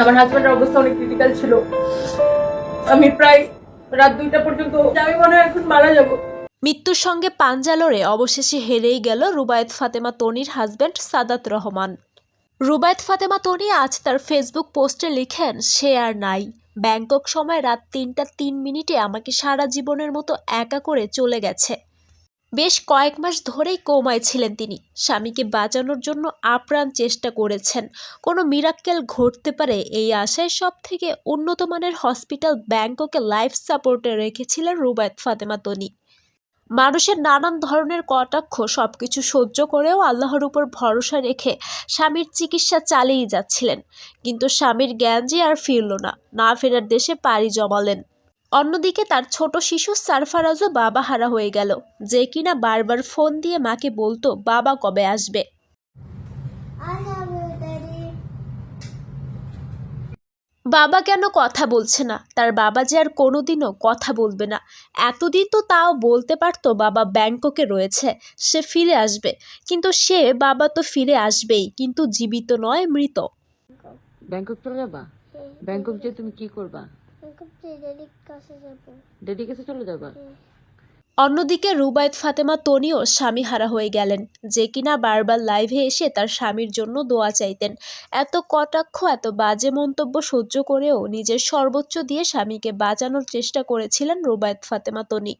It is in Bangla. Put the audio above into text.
আমার হাজবেন্ডের অবস্থা অনেক ক্রিটিক্যাল ছিল। আমি প্রায় রাত দুইটা পর্যন্ত আমি মনে এখন মারা যাব। মৃত্যুর সঙ্গে পাঞ্জা লড়ে অবশেষে হেরেই গেল রুবায়েত ফাতেমা তনির হাজব্যান্ড সাদাত রহমান। রুবায়েত ফাতেমা তনি আজ তার ফেসবুক পোস্টে লিখেন, সে আর নাই। ব্যাংকক সময় রাত তিনটা তিন মিনিটে আমাকে সারা জীবনের মতো একা করে চলে গেছে। বেশ কয়েক মাস ধরেই কোমায় ছিলেন তিনি। স্বামীকে বাঁচানোর জন্য আপ্রাণ চেষ্টা করেছেন। কোনো মিরাক্কেল ঘটতে পারে এই আশায় সব থেকে উন্নত মানের হসপিটাল ব্যাংককে লাইফ সাপোর্টে রেখেছিলেন রুবায়ত ফাতেমা তনি। মানুষের নানান ধরনের কটাক্ষ সব কিছু সহ্য করেও আল্লাহর উপর ভরসা রেখে স্বামীর চিকিৎসা চালিয়ে যাচ্ছিলেন। কিন্তু স্বামীর জ্ঞান যে আর ফিরল না না ফেরার দেশে পাড়ি জমালেন। অন্যদিকে তার ছোট শিশু সারফারাজও বাবা হারা হয়ে গেল। যে কিনা বারবার ফোন দিয়ে মাকে বলতো, বাবা কবে আসবে. বাবা কেন কথা বলছে না? তার বাবা যে আর কোনোদিনও কথা বলবে না। এতদিন তো তাও বলতে পারতো বাবা ব্যাংককে রয়েছে, সে ফিরে আসবে। কিন্তু সে বাবা তো ফিরে আসবেই, কিন্তু জীবিত নয়, মৃত। ব্যাংকক চলে যাবা? ব্যাংকক যে তুমি কি করবা? কাছে ডেডি কাছে চলে যাবা? অন্যদিকে রুবায়ত ফাতেমা তনিও স্বামী হারা হয়ে গেলেন যে কিনা বারবার লাইভে এসে তার স্বামীর জন্য দোয়া চাইতেন। এত কটাক্ষ এত বাজে মন্তব্য সহ্য করেও নিজের সর্বোচ্চ দিয়ে স্বামীকে বাঁচানোর চেষ্টা করেছিলেন রুবায়ত ফাতেমা তনি।